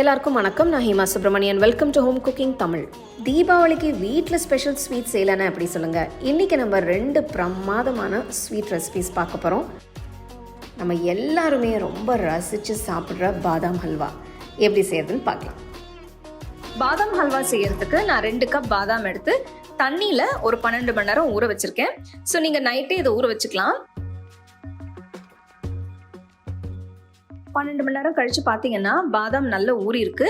எல்லாருக்கும் வணக்கம். நான் Hema Subramanian welcome to home cooking Tamil தீபாவளிக்கு வீட்டில் ஸ்பெஷல் ஸ்வீட் செய்யலைன்னு அப்படி சொல்லுங்கள் இன்றைக்கி நம்ம ரெண்டு பிரமாதமான ஸ்வீட் ரெசிபிஸ் பார்க்க போகிறோம் நம்ம எல்லாருமே ரொம்ப ரசித்து சாப்பிட்ற பாதாம் ஹல்வா. எப்படி செய்யறதுன்னு பார்க்கலாம். பாதாம் ஹல்வா செய்யறதுக்கு நான் ரெண்டு கப் பாதாம் எடுத்து தண்ணியில் ஒரு பன்னெண்டு மணி நேரம் ஊற வச்சிருக்கேன். ஸோ நீங்கள் நைட்டே இதை ஊற வச்சுக்கலாம். பன்னெண்டு மணி நேரம் கழிச்சு பார்த்தீங்கன்னா பாதாம் நல்லா ஊறியிருக்கு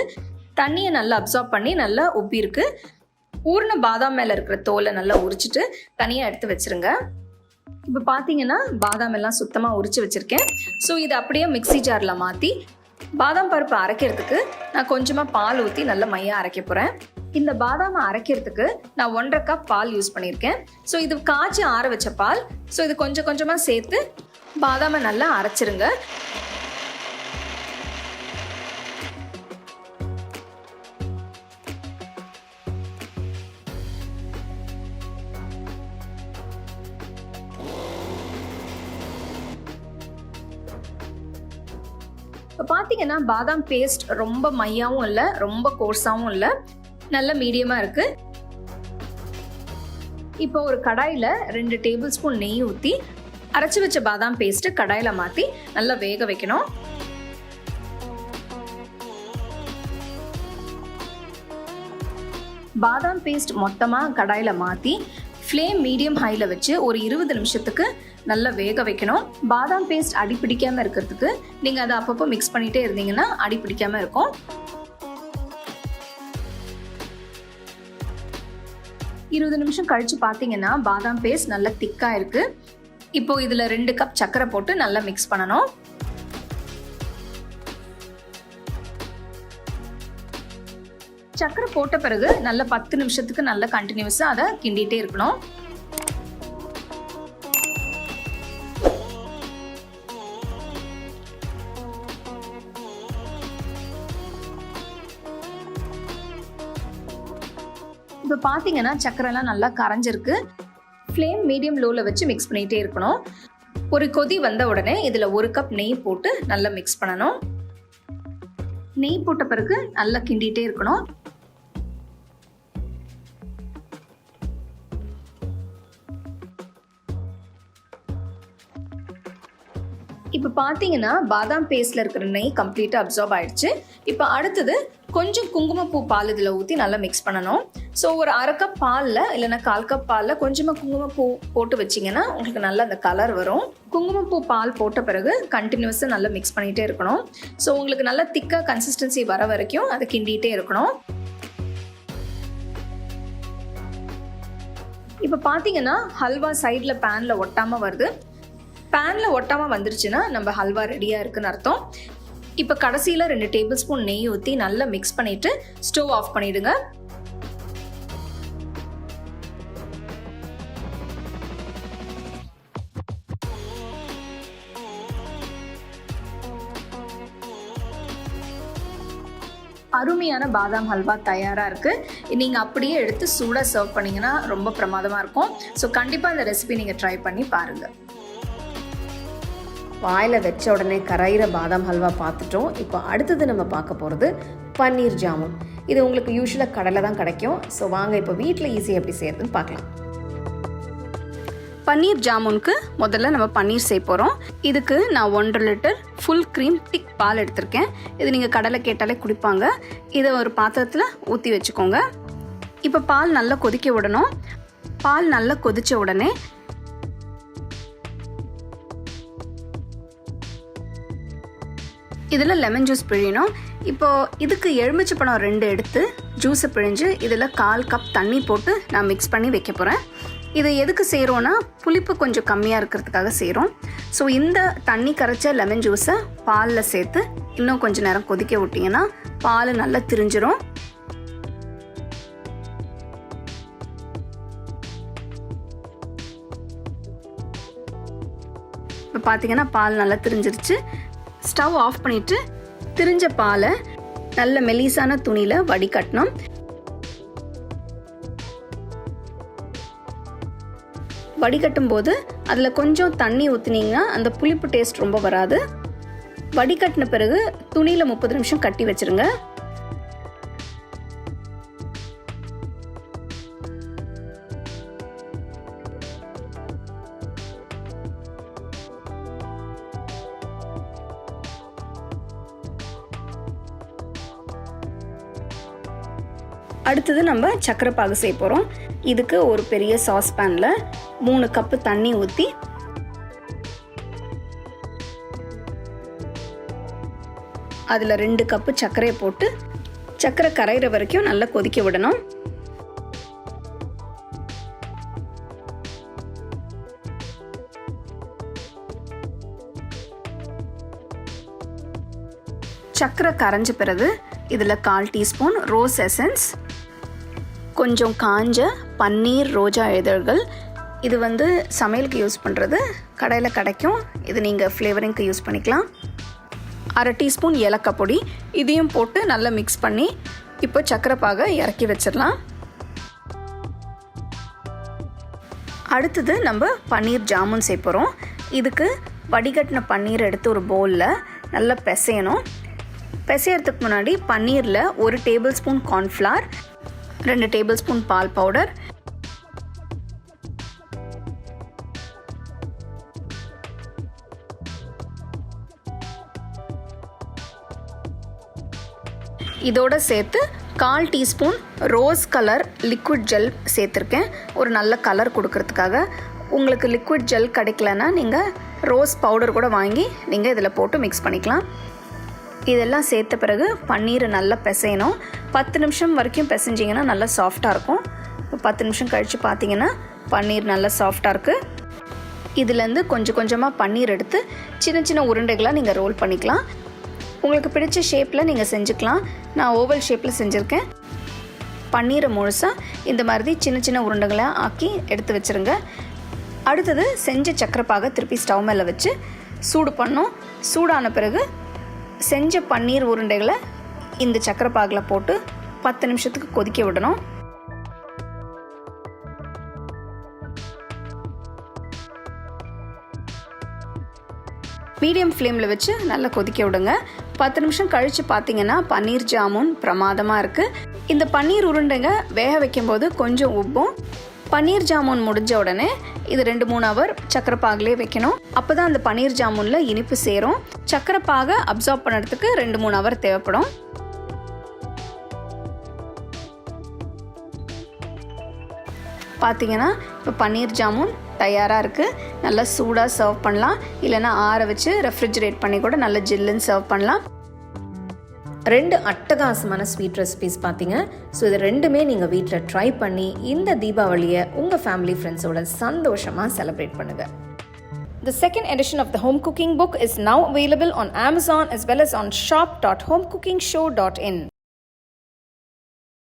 தண்ணியை நல்லா அப்சார்ப் பண்ணி நல்லா உப்பியிருக்கு ஊறின பாதாம் மேலே இருக்கிற தோலை நல்லா உரிச்சிட்டு தனியாக எடுத்து வச்சிருங்க. இப்போ பார்த்தீங்கன்னா பாதாம் எல்லாம் சுத்தமாக உரிச்சு வச்சுருக்கேன். ஸோ இதை அப்படியே மிக்ஸி ஜாரில் மாற்றி பாதாம் பருப்பு அரைக்கிறதுக்கு நான் கொஞ்சமாக பால் ஊற்றி நல்லா மையாக அரைக்க போகிறேன் இந்த பாதாமை அரைக்கிறதுக்கு நான் ஒன்றரை கப் பால் யூஸ் பண்ணியிருக்கேன். ஸோ இது காய்ச்சி ஆற வச்ச பால். ஸோ இது கொஞ்சம் கொஞ்சமாக சேர்த்து பாதாமை நல்லா அரைச்சிருங்க. இப்போ பார்த்தீங்கன்னா பாதாம் பேஸ்ட் ரொம்ப மையாவும் இல்லை ரொம்ப கோர்ஸாகவும் இல்லை நல்ல மீடியமாக இருக்குது இப்போ ஒரு கடாயில் ரெண்டு டேபிள் ஸ்பூன் நெய் ஊற்றி அரைச்சி வச்ச பாதாம் பேஸ்ட்டு கடாயில் மாற்றி நல்லா வேக வைக்கணும். பாதாம் பேஸ்ட் மொத்தமாக கடாயில் மாற்றி ஃப்ளேம் மீடியம் ஹையில் வச்சு ஒரு இருபது நிமிஷத்துக்கு நல்லா வேக வைக்கணும். பாதாம் பேஸ்ட் அடி பிடிக்காம இருக்கிறதுக்கு நீங்கள் அதை அப்பப்போ மிக்ஸ் பண்ணிகிட்டே இருந்தீங்கன்னா அடி பிடிக்காம இருக்கும். இருபது நிமிஷம் கழிச்சு பார்த்தீங்கன்னா பாதாம் பேஸ்ட் நல்லா திக்காக இருக்கு. இப்போ இதில் ரெண்டு கப் சர்க்கரை போட்டு நல்லா மிக்ஸ் பண்ணணும். சர்க்கரை போட்ட பிறகு நல்ல பத்து நிமிஷத்துக்கு நல்ல கண்டினியூஸாக அதை கிண்டிகிட்டே இருக்கணும். இப்போ பார்த்தீங்கன்னா சக்கரைலாம் நல்லா கரைஞ்சிருக்கு. ஃப்ளேம் மீடியம் லோவில் வச்சு மிக்ஸ் பண்ணிகிட்டே இருக்கணும். ஒரு கொதி வந்த உடனே இதில் ஒரு கப் நெய் போட்டு நல்லா மிக்ஸ் பண்ணணும். நெய் போட்ட பிறகு நல்லா கிண்டிகிட்டே இருக்கணும். இப்போ பார்த்தீங்கன்னா பாதாம் பேஸ்டில் இருக்கிற நெய் கம்ப்ளீட்டாக அப்சார்ப் ஆயிடுச்சு. இப்போ அடுத்தது கொஞ்சம் குங்குமப்பூ பால் இதில் ஊற்றி நல்லா மிக்ஸ் பண்ணணும். ஸோ ஒரு அரை கப் பாலில் இல்லைன்னா கால் கப் பாலில் கொஞ்சமாக குங்குமப்பூ போட்டு வச்சிங்கன்னா உங்களுக்கு நல்லா அந்த கலர் வரும். குங்குமப்பூ பால் போட்ட பிறகு கண்டினியூஸாக நல்லா மிக்ஸ் பண்ணிகிட்டே இருக்கணும். ஸோ உங்களுக்கு நல்லா திக்காக கன்சிஸ்டன்சி வர வரைக்கும் அதை கிண்டிகிட்டே இருக்கணும். இப்போ பார்த்தீங்கன்னா ஹல்வா சைடில் பேனில் ஒட்டாமல் வருது. பேனில் ஒட்டாமல் வந்துருச்சுன்னா நம்ம ஹல்வா ரெடியாக இருக்குன்னு அர்த்தம். இப்போ கடைசியில் ரெண்டு டேபிள் ஸ்பூன் நெய் ஊற்றி நல்லா மிக்ஸ் பண்ணிவிட்டு ஸ்டவ் ஆஃப் பண்ணிவிடுங்க அருமையான பாதாம் ஹல்வா தயாராக இருக்குது நீங்கள் அப்படியே எடுத்து சூடாக சர்வ் பண்ணிங்கன்னா ரொம்ப பிரமாதமாக இருக்கும். ஸோ கண்டிப்பாக இந்த ரெசிபி நீங்கள் ட்ரை பண்ணி பாருங்கள் வாயில் வச்ச உடனே கரையிற பாதாம் ஹல்வா பார்த்துட்டோம். இப்போ அடுத்தது நம்ம பார்க்க போகிறது பன்னீர் ஜாமுன். இது உங்களுக்கு யூஸ்வலாக கடையில் தான் கிடைக்கும். ஸோ வாங்க இப்போ வீட்டில் ஈஸியாக எப்படி செய்யறதுன்னு பார்க்கலாம். பன்னீர் ஜாமுனுக்கு முதல்ல நம்ம பன்னீர் செய்ய போகிறோம் இதுக்கு நான் ஒன்றரை லிட்டர் ஃபுல் க்ரீம் திக் பால் எடுத்திருக்கேன். இது நீங்கள் கடலை கேட்டாலே குடிப்பாங்க. இதை ஒரு பாத்திரத்தில் ஊற்றி வச்சுக்கோங்க. இப்போ பால் நல்லா கொதிக்க விடணும். பால் நல்லா கொதித்த உடனே இதில் லெமன் ஜூஸ் பிழியணும். இப்போது இதுக்கு எலுமிச்சை பழம் ரெண்டு எடுத்து ஜூஸை பிழிஞ்சு இதில் கால் கப் தண்ணி போட்டு நான் மிக்ஸ் பண்ணி வைக்க போகிறேன் இது எதுக்கு செய்கிறோன்னா புளிப்பு கொஞ்சம் கம்மியாக இருக்கிறதுக்காக செய்கிறோம் ஸோ இந்த தண்ணி கரைச்ச லெமன் ஜூஸை பாலில் சேர்த்து இன்னும் கொஞ்சம் நேரம் கொதிக்க விட்டிங்கன்னா பால் நல்லா திரிஞ்சிரும். இப்போ பார்த்தீங்கன்னா பால் நல்லா திரிஞ்சிருச்சு. ஸ்டவ் ஆஃப் பண்ணிவிட்டு திரிஞ்ச பாலை நல்ல மெலிசான துணியில் வடிகட்டணும். வடிகட்டும் போது அதில் கொஞ்சம் தண்ணி ஊற்றுனீங்கன்னா அந்த புளிப்பு டேஸ்ட் ரொம்ப வராது. வடிகட்டின பிறகு துணியில் முப்பது நிமிஷம் கட்டி வச்சிருங்க. அடுத்தது நம்ம சக்கரை பாகு செய்ய போகிறோம் இதுக்கு ஒரு பெரிய சாஸ் பேனில் மூணு கப்பு தண்ணி ஊற்றி அதில் ரெண்டு கப்பு சர்க்கரையை போட்டு சர்க்கரை கரையிற வரைக்கும் நல்லா கொதிக்க விடணும். சர்க்கரை கரைஞ்ச பிறகு இதில் கால் டீஸ்பூன் ரோஸ் எசன்ஸ் கொஞ்சம் காஞ்ச பன்னீர் ரோஜா இதழ்கள். இது வந்து சமையலுக்கு யூஸ் பண்ணுறது கடையில் கிடைக்கும். இது நீங்கள் ஃப்ளேவரிங்க்கு யூஸ் பண்ணிக்கலாம். அரை டீஸ்பூன் ஏலக்காய் பொடி. இதையும் போட்டு நல்லா மிக்ஸ் பண்ணி இப்போ சக்கரை பாகை இறக்கி வச்சிடலாம். அடுத்தது நம்ம பன்னீர் ஜாமுன் செய்ய போகிறோம் இதுக்கு வடிகட்டின பன்னீர் எடுத்து ஒரு பவுலில் நல்லா பிசையணும். பிசையறதுக்கு முன்னாடி பன்னீரில் ஒரு டேபிள் ஸ்பூன் கார்ன்ஃப்ளார் ரெண்டு டேபிள் ஸ்பூன் பால் பவுடர். இதோட சேர்த்து கால் teaspoon rose colour liquid gel சேர்த்துருக்கேன். ஒரு நல்ல கலர் கொடுக்கறதுக்காக. உங்களுக்கு லிக்விட் ஜெல் கிடைக்கலன்னா நீங்கள் ரோஸ் பவுடர் கூட வாங்கி நீங்கள் இதில் போட்டு மிக்ஸ் பண்ணிக்கலாம். இதெல்லாம் சேர்த்த பிறகு பன்னீரை நல்லா பிசையணும். பத்து நிமிஷம் வரைக்கும் பிசைஞ்சிங்கன்னா நல்லா சாஃப்டாக இருக்கும். இப்போ பத்து நிமிஷம் கழித்து பார்த்தீங்கன்னா பன்னீர் நல்லா சாஃப்டாக இருக்குது இதுலேருந்து கொஞ்சம் கொஞ்சமாக பன்னீர் எடுத்து சின்ன சின்ன உருண்டைகளாக நீங்கள் ரோல் பண்ணிக்கலாம். உங்களுக்கு பிடிச்ச ஷேப்பில் நீங்கள் செஞ்சுக்கலாம். நான் ஓவல் ஷேப்பில் செஞ்சுருக்கேன். பன்னீரை முழுசாக இந்த மாதிரி சின்ன சின்ன உருண்டைகளாக ஆக்கி எடுத்து வச்சுருங்க. அடுத்தது செஞ்ச சக்கரப்பாக திருப்பி ஸ்டவ் மேலே வச்சு சூடு பண்ணோம் சூடான பிறகு செஞ்ச பன்னீர் உருண்டைகளை இந்த சக்கரைப்பாகில் போட்டு பத்து நிமிஷத்துக்கு கொதிக்க விடணும். மீடியம் ஃப்ளேமில் வச்சு நல்லா கொதிக்க விடுங்க. பத்து நிமிஷம் கழித்து பார்த்தீங்கன்னா பன்னீர் ஜாமுன் பிரமாதமாக இருக்குது இந்த பன்னீர் உருண்டைங்க வேக வைக்கும்போது கொஞ்சம் உப்பும் பன்னீர் ஜாமுன் முடிஞ்ச உடனே இது ரெண்டு மூணு ஹவர் சக்கரை பாகிலே வைக்கணும். அப்போ தான் அந்த பன்னீர் ஜாமுனில் இனிப்பு சேரும். சக்கரை பாகை அப்சார்ப் பண்ணுறதுக்கு ரெண்டு மூணு ஹவர் தேவைப்படும். பார்த்தீங்கன்னா இப்போ பன்னீர் ஜாமுன் தயாராக இருக்குது நல்லா சூடாக சர்வ் பண்ணலாம். இல்லைன்னா ஆற வச்சு ரெஃப்ரிஜரேட் பண்ணி கூட நல்லா ஜில்லுன்னு சர்வ் பண்ணலாம். ரெண்டு அட்டகாசமான ஸ்வீட் ரெசிபிஸ் பார்த்தீங்க ஸோ இது ரெண்டுமே நீங்கள் வீட்டில் ட்ரை பண்ணி இந்த தீபாவளியை உங்கள் ஃபேமிலி ஃப்ரெண்ட்ஸோட சந்தோஷமாக செலிப்ரேட் பண்ணுங்கள் The second edition of the home cooking book is now available on Amazon as well as on shop.homecookingshow.in.